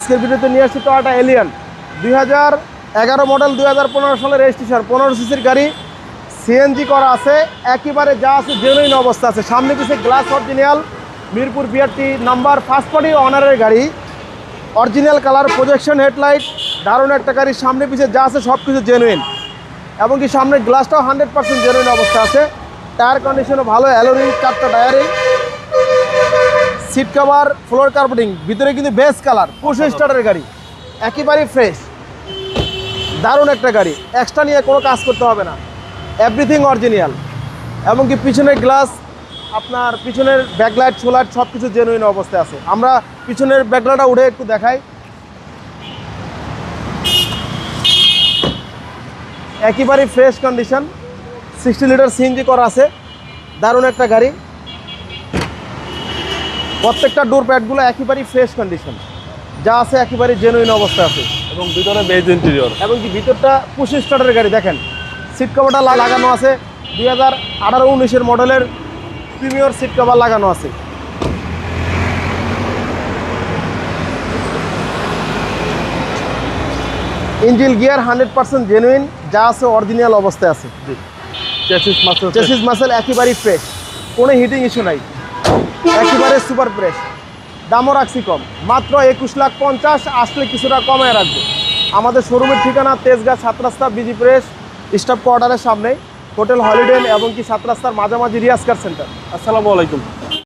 আজকের ভিডিওতে নিয়ে আসছি টয়োটা এলিয়ান দুই এগারো মডেল দুই হাজার পনেরো সালের রেজিস্ট্রেশন পনেরো সিসির গাড়ি সিএনজি করা আছে। একেবারে যা আছে জেনুইন অবস্থা আছে। সামনে পিছে glass original Mirpur BRT number first party অনারের গাড়ি। অরিজিনাল কালার প্রজেকশন হেডলাইট দারুণ একটা গাড়ি। সামনে পিছে যা আছে সব কিছু জেনুইন এবং কি সামনের গ্লাসটাও হান্ড্রেড পার্সেন্ট জেনুইন অবস্থা আছে। টায়ার কন্ডিশনও ভালো অ্যালোরিং চারটা টায়ারিং সিট কভার ফ্লোর কার্পেটিং ভিতরে কিন্তু বেস্ট কালার পুশ স্টার্টের গাড়ি। একেবারেই ফ্রেশ দারুণ একটা গাড়ি। এক্সট্রা নিয়ে কোনো কাজ করতে হবে না। এভরিথিং অরিজিনাল এমনকি পিছনের গ্লাস আপনার পিছনের ব্যাকলাইট সোলাইট সব কিছু জেনুইন অবস্থায় আছে। আমরা পিছনের ব্যাকলাইটটা উঠে একটু দেখাই। একেবারেই fresh condition sixty litre CNG করা আছে। দারুণ একটা গাড়ি। প্রত্যেকটা ডোর প্যাডগুলো একেবারেই ফ্রেশ কন্ডিশন যা আছে একেবারে জেনুইন অবস্থা আছে। এবং ভিতরে বেজ ইন্টেরিয়র এবং কি ভিতরটা পুশ স্টার্টের গাড়ি দেখেন। সিট কভারটা লাগানো আছে। দুই হাজার আঠারো উনিশের মডেলের প্রিমিয়র সিট কভার লাগানো আছে। Engine gear hundred percent genuine যা আছে অরিজিনাল অবস্থায় আছে। চেসিস মাস্টার চেসিস মাসেল একেবারেই ফ্রেশ কোনো হিটিং ইস্যু নাই। একেবারে সুপার ফ্রেশ দামও রাখছি কম। মাত্র একুশ লাখ পঞ্চাশ, আসলে কিছুটা কমায় রাখব। আমাদের শোরুমের ঠিকানা তেজগাঁ সাত রাস্তা বিজি প্রেস স্টাফ কোয়ার্টারের সামনে হোটেল হলিডেন এবং কি সাত রাস্তার মাঝামাঝি রিয়াজকার সেন্টার আসসালামু আলাইকুম।